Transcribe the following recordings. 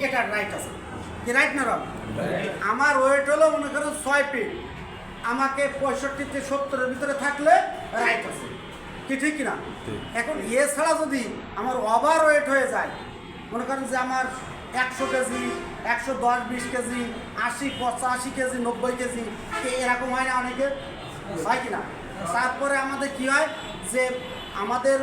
এটা রাইট আছে। কি রাইট না রং আমার ওয়েট হলো মনে করো ছয় ফিট আমাকে পঁয়ষট্টিতে সত্তরের ভিতরে থাকলে রাইট আছে। কি ঠিক কিনা এখন এছাড়া যদি আমার ওভার ওয়েট হয়ে যায় মনে করেন যে আমার একশো কেজি একশো দশ বিশ কেজি আশি পঁচাশি কেজি নব্বই কেজি এ- এরকম হয় না অনেকে? হয় কিনা তারপরে আমাদের কি হয় যে আমাদের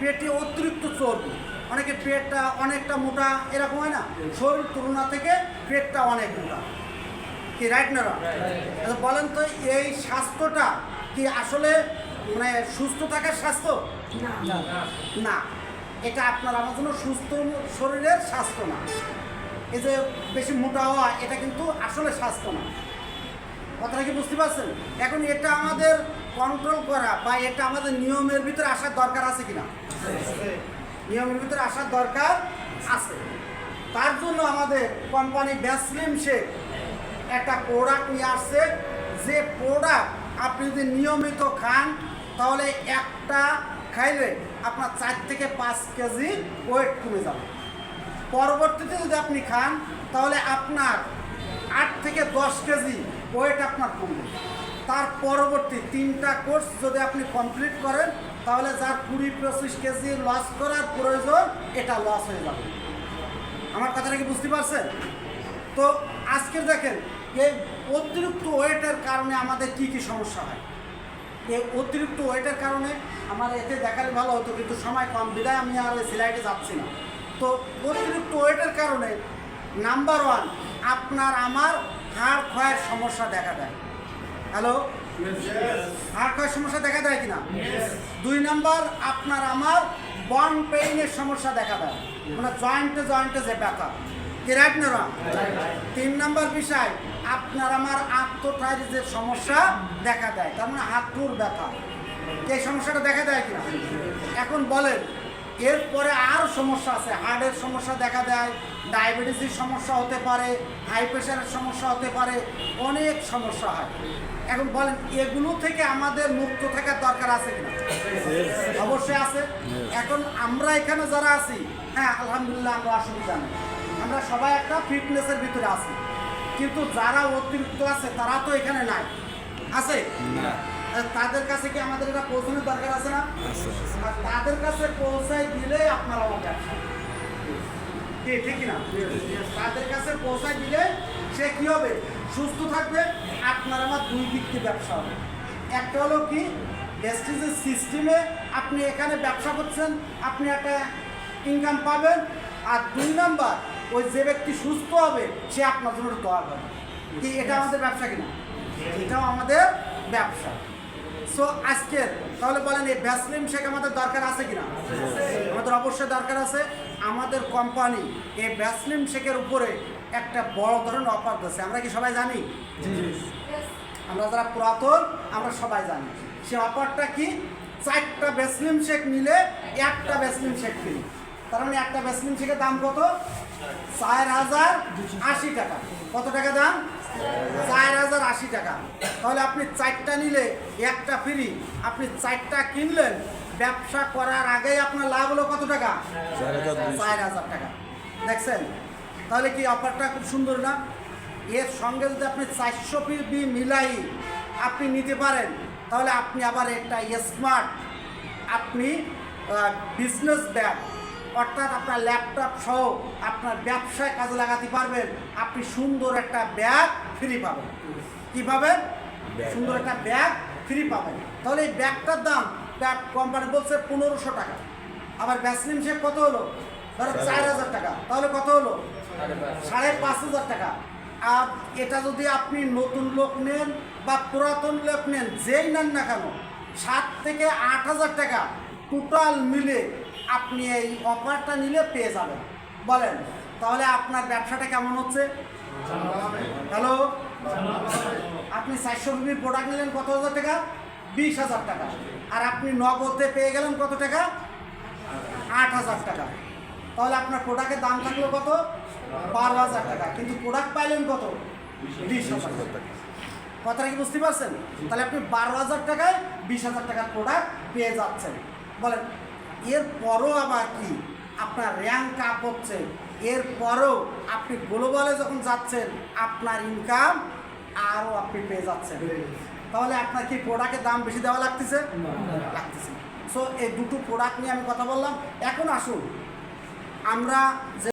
পেটে অতিরিক্ত চর্বি। অনেকে পেটটা অনেকটা মোটা এরকম হয় না? শরীর তুলনা থেকে পেটটা অনেক মোটা। কি রাইট না বলেন তো এই স্বাস্থ্যটা কি আসলে মানে সুস্থ থাকার স্বাস্থ্য? না। এটা আপনার আমার জন্য সুস্থ শরীরের স্বাস্থ্য না। এই যে বেশি মোটা হওয়া এটা কিন্তু আসলে স্বাস্থ্য না। কথাটা কি বুঝতে পারছেন? এখন এটা আমাদের কন্ট্রোল করা বা এটা আমাদের নিয়মের ভিতরে আসার দরকার আছে কিনা? নিয়মের ভিতরে আসার দরকার আছে। তার জন্য আমাদের কোম্পানি ব্যাসলিম শেখ একটা প্রোডাক্ট নিয়ে আসছে। যে প্রোডাক্ট আপনি যদি নিয়মিত খান, তাহলে একটা খাইলে আপনার চার থেকে পাঁচ কেজি ওয়েট কমে যাবে। পরবর্তীতে যদি আপনি খান, তাহলে আপনার আট থেকে দশ কেজি ওয়েট আপনার কমবে। তার পরবর্তী তিনটা কোর্স যদি আপনি কমপ্লিট করেন তাহলে যার কুড়ি পঁচিশ কেজি লস করার প্রয়োজন, এটা লস হয়ে যাবে। আমার কথাটা কি বুঝতে পারছেন? তো আজকে দেখেন, এই অতিরিক্ত ওয়েটের কারণে আমাদের কি কি সমস্যা হয়? এই অতিরিক্ত ওয়েটের কারণে আমার এতে দেখালে ভালো হতো, কিন্তু সময় কম। বিদায়, আমি আর সিলাইটে যাচ্ছি না। তো অতিরিক্ত ওয়েটের কারণে নাম্বার ওয়ান আপনার আমার হাড় ক্ষয়ের সমস্যা দেখা দেয়। হ্যালো হাড় ক্ষয়ের সমস্যা দেখা দেয় কিনা? দুই নাম্বার, আপনার আমার বন পেইনের সমস্যা দেখা দেয়। মানে জয়েন্টে জয়েন্টে যে ব্যথা। কি রাইট না? তিন নাম্বার বিষয়, আপনার আমার আত্মটাইজের সমস্যা দেখা দেয়। তার মানে হাঁটুর ব্যথা। এই সমস্যাটা দেখা দেয় কিনা? এখন বলেন এরপরে আরও সমস্যা আছে। হার্টের সমস্যা দেখা দেয় ডায়াবেটিসের সমস্যা হতে পারে হাই প্রেশারের সমস্যা হতে পারে, অনেক সমস্যা হয়। এখন বলেন, এগুলো থেকে আমাদের মুক্ত থাকার দরকার আছে কিনা? অবশ্যই আছে। এখন আমরা এখানে যারা আছি হ্যাঁ আলহামদুলিল্লাহ আমরা অসুবিধা নেই। আমরা সবাই একটা ফিটনেসের ভিতরে আছি। কিন্তু যারা অতিরিক্ত আছে, তারা তো এখানে নাই। আছে? আর তাদের কাছে কি আমাদের এটা পৌঁছানোর দরকার আছে না? তাদের কাছে পৌঁছাই দিলে আপনার আমার ব্যবসা কি ঠিক না তাদের কাছে পৌঁছাই দিলে সে কি হবে? সুস্থ থাকবে আপনার আমার দুই দিক থেকে ব্যবসা হবে। একটা হলো কি ভেস্টিজের সিস্টেমে আপনি এখানে ব্যবসা করছেন আপনি একটা ইনকাম পাবেন আর দুই নাম্বার ওই যে ব্যক্তি সুস্থ হবে সে আপনার জন্য দোয়া করবে। কি এটা আমাদের ব্যবসা কিনা? এটাও আমাদের ব্যবসা। সো আজকে তাহলে বলেন এই ভ্যাসলিন শেক আমাদের দরকার আছে কিনা? আমাদের অবশ্যই দরকার আছে। আমাদের কোম্পানি এই ভ্যাসলিন শেকের উপরে একটা বড় ধরনের অফার দিচ্ছে আমরা কি সবাই জানি? আমরা যারা পুরাতন আমরা সবাই জানি। সে অফারটা কি? চারটা ভ্যাসলিন শেক নিলে একটা ভ্যাসলিন শেক ফ্রি তার মানে একটা ভ্যাসলিন শেকের দাম কত? চার হাজার আশি টাকা। কত টাকা দাম? চার হাজার আশি টাকা। তাহলে আপনি চারটা নিলে একটা ফ্রি আপনি চারটা কিনলেন ব্যবসা করার আগেই আপনার লাভ হলো কত টাকা? চার হাজার টাকা। দেখছেন? তাহলে কি অফারটা খুব সুন্দর না? এর সঙ্গে যদি আপনি চারশো পিবি মিলাই আপনি নিতে পারেন তাহলে আপনি আবার একটা স্মার্ট আপনি বিজনেস ব্যাগ অর্থাৎ আপনার ল্যাপটপ সহ আপনার ব্যবসায় কাজে লাগাতে পারবেন। আপনি সুন্দর একটা ব্যাগ ফ্রি পাবেন। কী পাবেন সুন্দর একটা ব্যাগ ফ্রি পাবেন। তাহলে এই ব্যাগটার দাম ব্যাগ কোম্পানি বলছে পনেরোশো টাকা। আবার ভ্যাসলিন শেক কত হলো? ধরো চার হাজার টাকা। তাহলে কত হলো? সাড়ে পাঁচ। হাজার টাকা। আর এটা যদি আপনি নতুন লোক নেন বা পুরাতন লোক নেন যেই নেন না কেন সাত থেকে আট হাজার টাকা টোটাল মিলে আপনি এই অফারটা নিলে পেয়ে যাবেন। বলেন, তাহলে আপনার ব্যবসাটা কেমন হচ্ছে? হ্যালো আপনি চারশো রুপির প্রোডাক্ট নিলেন কত হাজার টাকা? বিশ হাজার টাকা। আর আপনি নগদে পেয়ে গেলেন কত টাকা? আট হাজার টাকা। তাহলে আপনার প্রোডাক্টের দাম থাকল কত? বারো হাজার টাকা। কিন্তু প্রোডাক্ট পাইলেন কত? বিশ হাজার টাকা। কথাটা কি বুঝতে পারছেন? তাহলে আপনি বারো হাজার টাকায় বিশ হাজার টাকার প্রোডাক্ট পেয়ে যাচ্ছেন। বলেন এর পরও আবার কি? আপনার র্যাঙ্ক আপ হচ্ছে। এরপরও আপনি গ্লোবালে যখন যাচ্ছেন আপনার ইনকাম আরও আপনি পেয়ে যাচ্ছেন। তাহলে আপনার কি প্রোডাক্টের দাম বেশি দেওয়া লাগতেছে? লাগতেছে। সো এই দুটো প্রোডাক্ট নিয়ে আমি কথা বললাম। এখন আসুন। আমরা যে